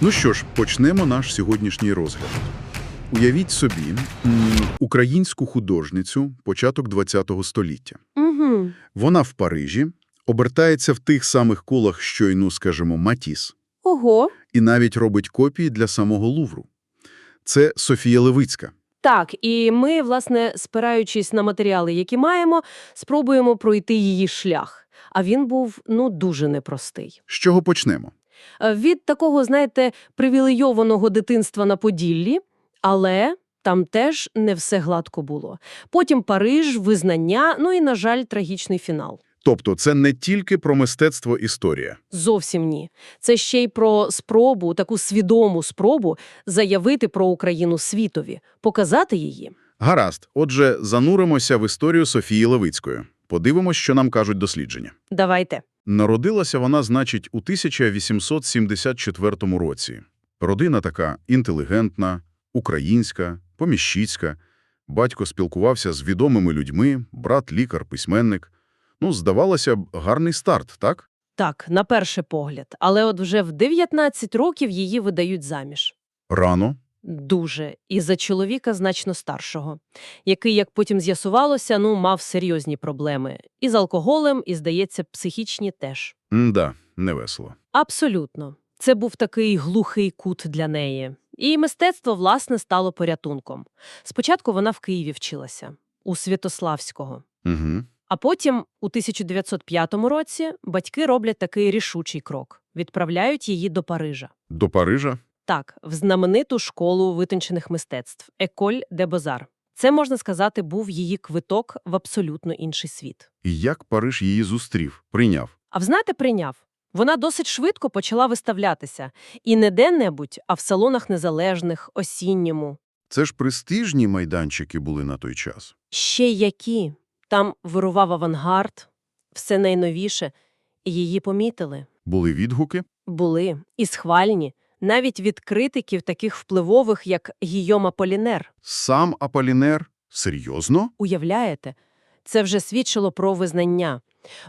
Ну що ж, почнемо наш сьогоднішній розгляд. Уявіть собі українську художницю початок ХХ століття. Угу. Вона в Парижі, обертається в тих самих колах, що й, ну, скажімо, Матіс, Ого. і навіть робить копії для самого Лувру. Це Софія Левицька. Так, і ми, власне, спираючись на матеріали, які маємо, спробуємо пройти її шлях. А він був, ну, дуже непростий. З чого почнемо? Е, Від такого, знаєте, привілейованого дитинства на Поділлі, але там теж не все гладко було. Потім Париж, визнання, ну і, на жаль, трагічний фінал. Тобто це не тільки про мистецтво історія. Зовсім ні. Це ще й про спробу, таку свідому спробу заявити про Україну світові, показати її. Гаразд, отже, зануримося в історію Софії Левицької. Подивимось, що нам кажуть дослідження. Давайте. Народилася вона, значить, у 1874 році. Родина така інтелігентна, українська, поміщицька. Батько спілкувався з відомими людьми, брат – лікар-письменник. Ну, здавалося б, гарний старт, так? Так, на перший погляд. Але от вже в 19 років її видають заміж. Рано. Дуже. І за чоловіка значно старшого, який, як потім з'ясувалося, ну, мав серйозні проблеми. І з алкоголем, і, здається, психічні теж. М-да, невесело. Абсолютно. Це був такий глухий кут для неї. І мистецтво, власне, стало порятунком. Спочатку вона в Києві вчилася, у Святославського. Угу. А потім, у 1905 році, батьки роблять такий рішучий крок – відправляють її до Парижа. До Парижа? Так, в знамениту школу витончених мистецтв – Еколь де Бозар. Це, можна сказати, був її квиток в абсолютно інший світ. І як Париж її зустрів, прийняв? А взнаєте, прийняв. Вона досить швидко почала виставлятися. І не де-небудь, а в салонах незалежних, осінньому. Це ж престижні майданчики були на той час. Ще які. Там вирував авангард, все найновіше. І її помітили. Були відгуки? Були. І схвальні. Навіть від критиків таких впливових, як Гійома Полінер. Сам Аполінер? Серйозно? Уявляєте? Це вже свідчило про визнання.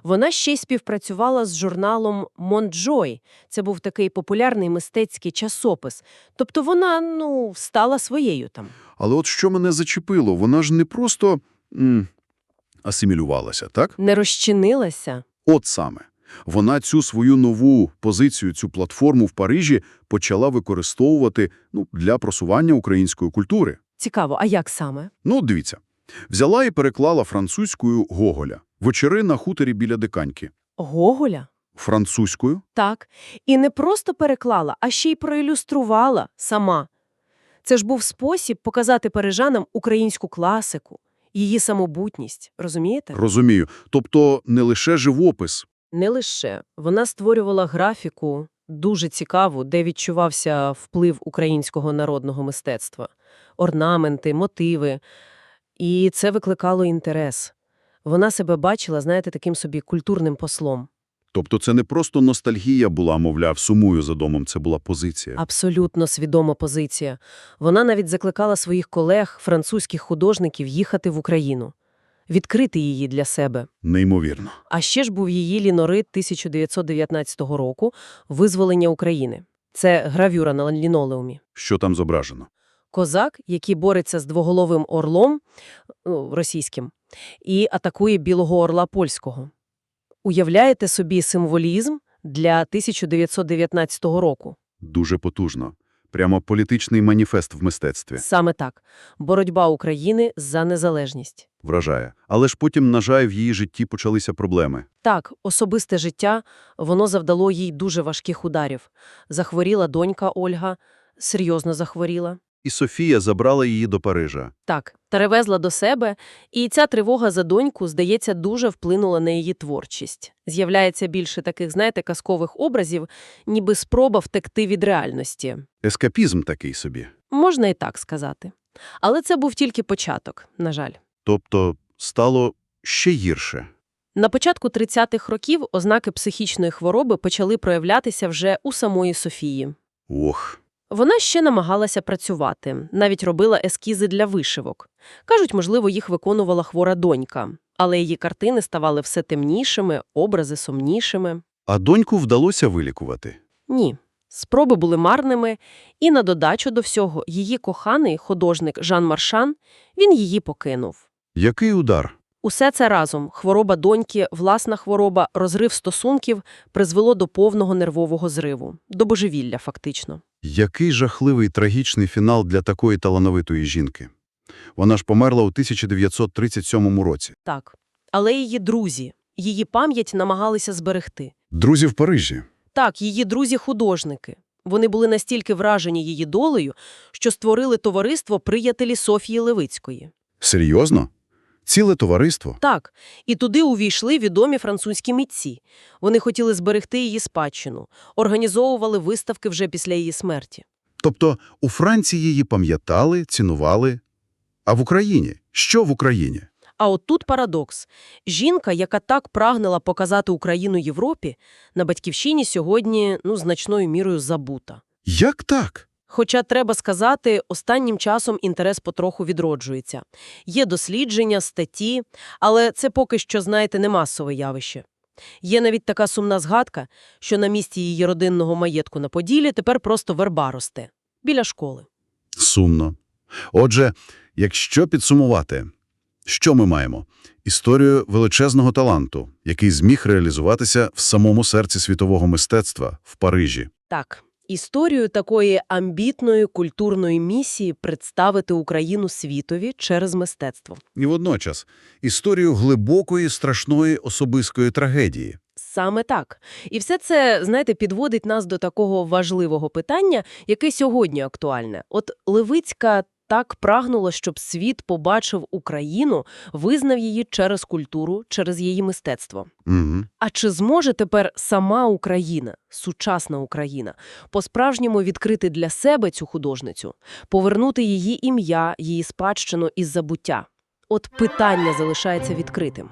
Вона ще й співпрацювала з журналом «Монджой». Це був такий популярний мистецький часопис. Тобто вона, ну, стала своєю там. Але от що мене зачепило, вона ж не просто м, асимілювалася, так? Не розчинилася. От саме. Вона цю свою нову позицію, цю платформу в Парижі почала використовувати ну, для просування української культури. Цікаво, а як саме? Ну, дивіться. Взяла і переклала французькою Гоголя. Вечори на хуторі біля Диканьки. Гоголя? Французькою? Так. І не просто переклала, а ще й проілюструвала сама. Це ж був спосіб показати парижанам українську класику, її самобутність. Розумієте? Розумію. Тобто не лише живопис. Не лише. Вона створювала графіку, дуже цікаву, де відчувався вплив українського народного мистецтва. Орнаменти, мотиви. І це викликало інтерес. Вона себе бачила, знаєте, таким собі культурним послом. Тобто це не просто ностальгія була, мовляв, сумую за домом, це була позиція. Абсолютно свідома позиція. Вона навіть закликала своїх колег, французьких художників, їхати в Україну, відкрити її для себе. Неймовірно. А ще ж був її лінорит 1919 року «Визволення України». Це гравюра на лінолеумі. Що там зображено? Козак, який бореться з двоголовим орлом ну, російським, і атакує білого орла польського. Уявляєте собі символізм для 1919 року? Дуже потужно. Прямо політичний маніфест в мистецтві. Саме так. Боротьба України за незалежність. Вражає. Але ж потім, на жаль, в її житті почалися проблеми. Так, особисте життя, воно завдало їй дуже важких ударів. Захворіла донька Ольга, серйозно захворіла. І Софія забрала її до Парижа. Так, перевезла до себе, і ця тривога за доньку, здається, дуже вплинула на її творчість. З'являється більше таких, знаєте, казкових образів, ніби спроба втекти від реальності. Ескапізм такий собі. Можна і так сказати. Але це був тільки початок, на жаль. Тобто стало ще гірше. На початку 30-х років ознаки психічної хвороби почали проявлятися вже у самої Софії. Ох, Вона ще намагалася працювати, навіть робила ескізи для вишивок. Кажуть, можливо, їх виконувала хвора донька. Але її картини ставали все темнішими, образи сумнішими. а доньку вдалося вилікувати. Ні. Спроби були марними, і на додачу до всього її коханий художник Жан Маршан, він її покинув. Який удар? Усе це разом – хвороба доньки, власна хвороба, розрив стосунків – призвело до повного нервового зриву, до божевілля фактично. Який жахливий трагічний фінал для такої талановитої жінки. Вона ж померла у 1937 році. Так. Але її друзі, її пам'ять намагалися зберегти. Друзі в Парижі. Так, її друзі-художники. Вони були настільки вражені її долею, що створили товариство приятелі Софії Левицької. Серйозно? Ціле товариство? Так, і туди увійшли відомі французькі митці. Вони хотіли зберегти її спадщину, організовували виставки вже після її смерті. Тобто у Франції її пам'ятали, цінували. А в Україні? Що в Україні? А от тут парадокс. Жінка, яка так прагнула показати Україну Європі, на батьківщині сьогодні ну, значною мірою забута. Як так? Хоча, треба сказати, останнім часом інтерес потроху відроджується. Є дослідження, статті, але це поки що, знаєте, не масове явище. Є навіть така сумна згадка, що на місці її родинного маєтку на Поділі тепер просто верба росте. Біля школи. Сумно. Отже, якщо підсумувати, що ми маємо? Історію величезного таланту, який зміг реалізуватися в самому серці світового мистецтва – в Парижі. Так, історію такої амбітної культурної місії представити Україну світові через мистецтво. І водночас історію глибокої, страшної особистої трагедії. Саме так. І все це, знаєте, підводить нас до такого важливого питання, яке сьогодні актуальне. От Левицька так прагнула, щоб світ побачив Україну, визнав її через культуру, через її мистецтво. Угу. А чи зможе тепер сама Україна, сучасна Україна, по-справжньому відкрити для себе цю художницю, повернути її ім'я, її спадщину із забуття? От питання залишається відкритим.